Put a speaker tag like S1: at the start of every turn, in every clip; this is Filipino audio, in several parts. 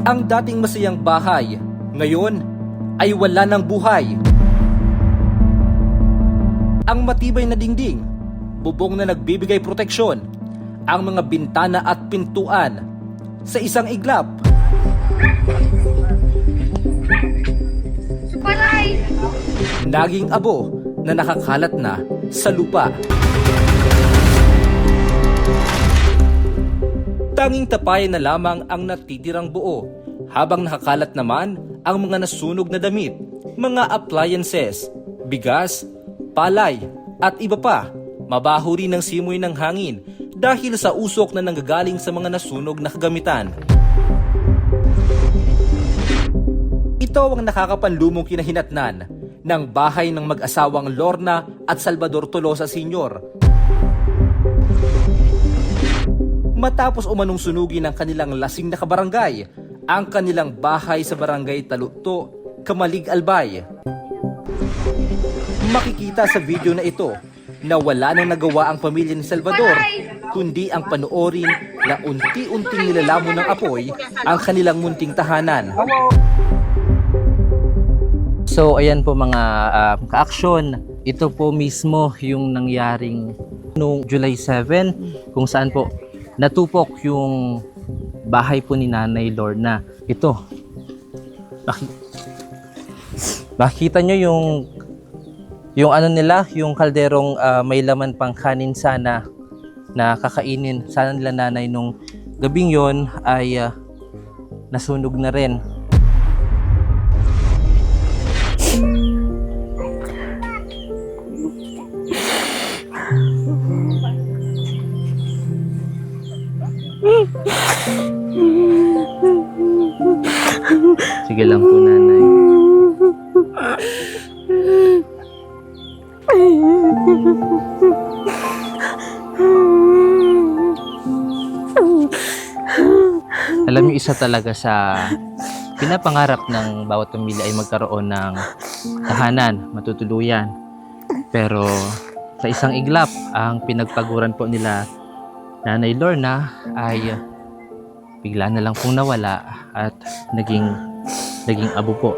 S1: Ang dating masayang bahay, ngayon ay wala ng buhay. Ang matibay na dingding, bubong na nagbibigay proteksyon, ang mga bintana at pintuan sa isang iglap. Naging abo na nakakalat na sa lupa. Tanging tapayan na lamang ang natitirang buo, habang nakakalat naman ang mga nasunog na damit, mga appliances, bigas, palay, at iba pa. Mabaho rin ang simoy ng hangin dahil sa usok na nanggagaling sa mga nasunog na kagamitan. Ito ang nakakapanlumong kinahinatnan ng bahay ng mag-asawang Lorna at Salvador Tolosa Sr. Matapos umanong sunugin ng kanilang lasing na kabarangay, ang kanilang bahay sa barangay Taluto, Kamalig Albay. Makikita sa video na ito na wala nang nagawa ang pamilya ni Salvador, kundi ang panoorin na unti-unting nilalamon ng apoy ang kanilang munting tahanan.
S2: So ayan po mga ah, ka-action, ito po mismo yung nangyaring noong July 7 kung saan po natupok yung bahay po ni Nanay Lorna. Ito. Makita nyo yung yung ano nila, yung kalderong ah, may laman pang kanin sana na kakainin. Sana nila nanay nung gabing yon ay ah, nasunog na rin. Sige lang po nanay. Alam niyo isa talaga sa pinapangarap ng bawat pamilya ay magkaroon ng tahanan, matutuluyan. Pero sa isang iglap, ang pinagpaguran po nila Nanay Lorna ay bigla na lang pong nawala at naging naging abo po.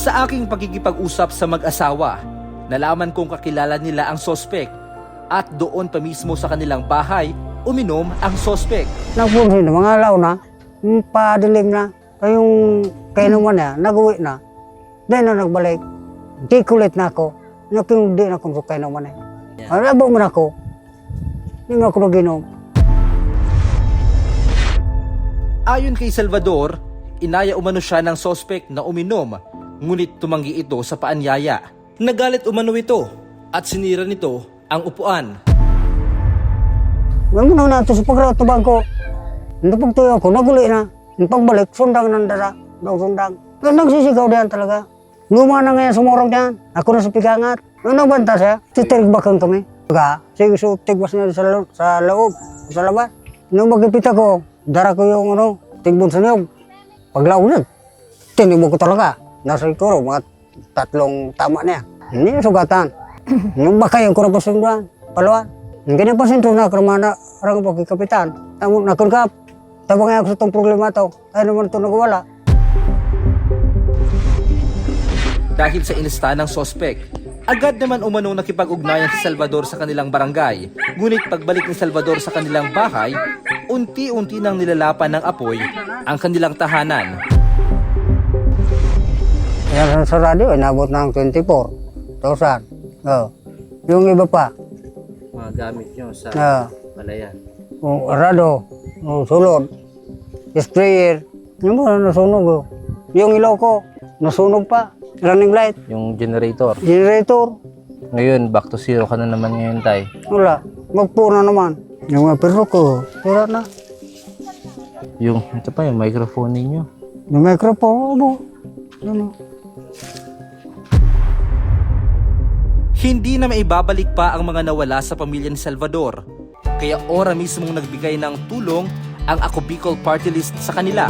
S1: Sa aking pagkikipag-usap sa mag-asawa, nalaman kong kakilala nila ang sospek at doon pa mismo sa kanilang bahay, uminom ang sospek.
S3: Nagpunsin na, mga alaw na, padilim na, ay yung kainuman niya, nag-uwi na. Dahil na nagbalik, di kulit na ako, naking di na akong kainuman niya. Ang labo mo na ako, hindi mo ako naginom.
S1: Ayon kay Salvador, inaya umano siya ng sospek na uminom, ngunit tumanggi ito sa paanyaya. Nagalit umano ito at sinira nito ang upuan.
S3: Yung muna na ito sa pagratubang ko, hindi pagtuyo ako, naguli na. Yung pagbalik, sundang ng dara, daw sundang. Yung nagsisigaw diyan talaga. Luma na ngayon sumurong diyan. Ako na sa pigangat. Nung nabanta siya, titirigbakan kami. Ka, sige, so tigwas niya sa, lo- sa loob, sa labas. Nung magipita ko, dara ko yung ano, tigbon sa niyog. Paglaunan, tinibo ko talaga. Nasa ikuro, mga tatlong tama niya. Hindi na sugatan. yung baka yung kuro pa sundan, palawan. Hindi na pasinto na karmana, orang pagi kapitan. Tamo na kurkap. Tabang ako sa itong problema to. Tayo naman ito nagwala.
S1: Dahil sa inista ng sospek, agad naman umanong nakipag-ugnayan si Salvador sa kanilang barangay. Ngunit pagbalik ni Salvador sa kanilang bahay, unti-unti nang nilalapan ng apoy ang kanilang tahanan.
S3: Yan sa radio, inabot ng 24. Tosan. Oh. Yung iba pa,
S2: Mga gamit nyo sa
S3: ah,
S2: palayan.
S3: yung rado, yung sulod, sprayer, yung mga nasunog. Oh. Yung ilaw ko, nasunog pa. Running light,
S2: Yung generator.
S3: generator,
S2: Ngayon, back to zero ka na naman ngayon, tay.
S3: wala. Magpuna naman. Yung mga perro ko, wala na.
S2: Yung, ito pa yung microphone ninyo.
S3: Yung microphone, ano? Ano?
S1: Hindi na maibabalik pa ang mga nawala sa pamilya ni Salvador. Kaya ora mismong nagbigay ng tulong ang Ako Bicol Party List sa kanila.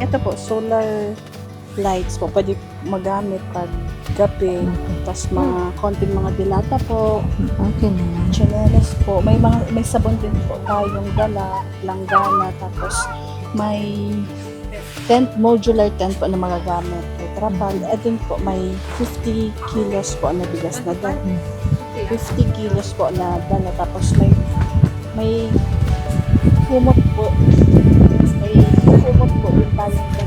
S4: Ito po, solar lights po. Pwede magamit pag gabi. Tapos mga konting mga dilata po.
S5: Okay na.
S4: Chanelas po. May mga may sabon din po tayong dala, langgana. Tapos may tent, modular tent po na magagamit. May trapal. At din po may 50 kilos po na bigas na dala. 50 kilos po na dala. Tapos may may kumot po. May kumot po yung tayong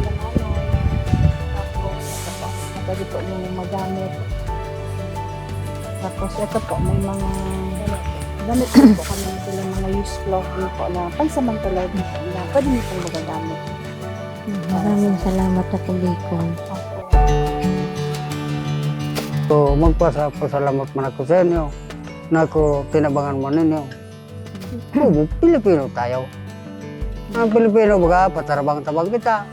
S4: Pwede po yung magamit. Tapos ito po, may mga gamit din po kami sila mga used clothing po na pansamantala din po na pwede niyo pong magagamit.
S5: Maraming salamat ako.
S4: Opo.
S3: So, magpasalamat man ako sa inyo na ako tinabangan mo ninyo. Oo, Pilipino tayo. Ang Pilipino baga, patarabang-tabang kita.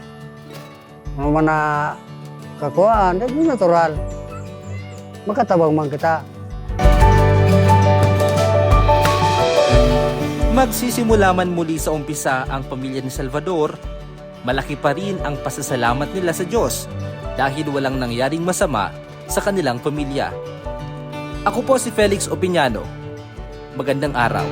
S3: Ano man na kakuhaan, di natural. Magkatabang man kita.
S1: Magsisimula man muli sa umpisa ang pamilya ni Salvador, malaki pa rin ang pasasalamat nila sa Diyos dahil walang nangyaring masama sa kanilang pamilya. Ako po si Felix Opiniano. Magandang araw.